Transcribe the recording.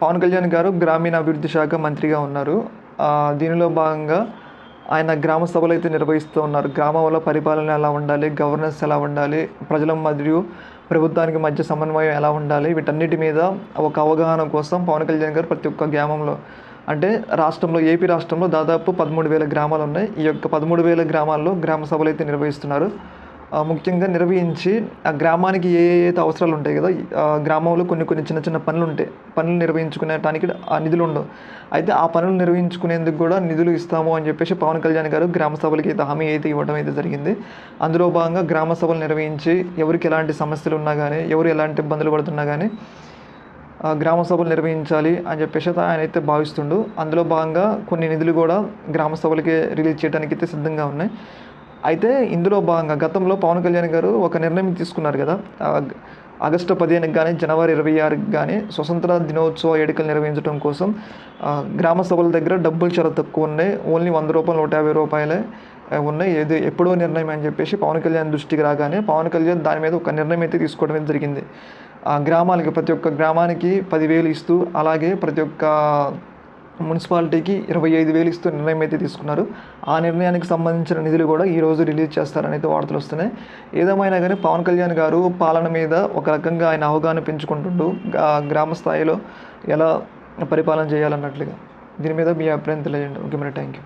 పవన్ కళ్యాణ్ గారు గ్రామీణ అభివృద్ధి శాఖ మంత్రిగా ఉన్నారు. దీనిలో భాగంగా ఆయన గ్రామ సభలు అయితే నిర్వహిస్తూ ఉన్నారు. గ్రామంలో పరిపాలన ఎలా ఉండాలి గవర్నెన్స్ ఎలా ఉండాలి ప్రజల మరియు ప్రభుత్వానికి మధ్య సమన్వయం ఎలా ఉండాలి వీటన్నిటి మీద ఒక అవగాహన కోసం పవన్ కళ్యాణ్ గారు ప్రతి ఒక్క గ్రామంలో అంటే రాష్ట్రంలో ఏపీ రాష్ట్రంలో దాదాపు పదమూడు వేల గ్రామాలు ఉన్నాయి. ఈ యొక్క పదమూడు వేల గ్రామాల్లో గ్రామ సభలు అయితే నిర్వహిస్తున్నారు. ముఖ్యంగా నిర్వహించి ఆ గ్రామానికి ఏ ఏ అవసరాలు ఉంటాయి కదా గ్రామంలో కొన్ని కొన్ని చిన్న చిన్న పనులు ఉంటాయి. పనులు నిర్వహించుకునేటానికి ఆ నిధులు ఉండవు. అయితే ఆ పనులు నిర్వహించుకునేందుకు కూడా నిధులు ఇస్తాము అని చెప్పేసి పవన్ కళ్యాణ్ గారు గ్రామ సభలకి అయితే హామీ అయితే ఇవ్వడం అయితే జరిగింది. అందులో భాగంగా గ్రామ సభలు నిర్వహించి ఎవరికి ఎలాంటి సమస్యలు ఉన్నా కానీ ఎవరు ఎలాంటి ఇబ్బందులు పడుతున్నా కానీ గ్రామ సభలు నిర్వహించాలి అని చెప్పేసి అయితే ఆయన అయితే భావిస్తుండు. అందులో భాగంగా కొన్ని నిధులు కూడా గ్రామ సభలకి రిలీజ్ చేయడానికి అయితే సిద్ధంగా ఉన్నాయి. అయితే ఇందులో భాగంగా గతంలో పవన్ కళ్యాణ్ గారు ఒక నిర్ణయం తీసుకున్నారు కదా. ఆగస్టు పదిహేనుకి కానీ జనవరి ఇరవై ఆరుకి కానీ స్వతంత్ర దినోత్సవ వేడుకలు నిర్వహించడం కోసం గ్రామ సభల దగ్గర డబ్బులు చాలా తక్కువ ఉన్నాయి. ఓన్లీ వంద రూపాయలు నూట యాభై రూపాయలే ఉన్నాయి. ఏది ఎప్పుడో నిర్ణయం అని చెప్పేసి పవన్ కళ్యాణ్ దృష్టికి రాగానే పవన్ కళ్యాణ్ దాని మీద ఒక నిర్ణయం అయితే తీసుకోవడం అయితే జరిగింది గ్రామాలకి ప్రతి ఒక్క గ్రామానికి పదివేలు ఇస్తూ అలాగే ప్రతి ఒక్క మున్సిపాలిటీకి ఇరవై ఐదు వేలు ఇస్తూ నిర్ణయం అయితే తీసుకున్నారు. ఆ నిర్ణయానికి సంబంధించిన నిధులు కూడా ఈ రోజు రిలీజ్ చేస్తారనైతే వార్తలు వస్తున్నాయి. ఏదేమైనా కానీ పవన్ కళ్యాణ్ గారు పాలన మీద ఒక రకంగా ఆయన అవగాహన పెంచుకుంటుండు. గ్రామ స్థాయిలో ఎలా పరిపాలన చేయాలన్నట్లుగా. దీని మీద మీ అభిప్రాయం తెలియజేయండి. ఓకే మరి థ్యాంక్ యూ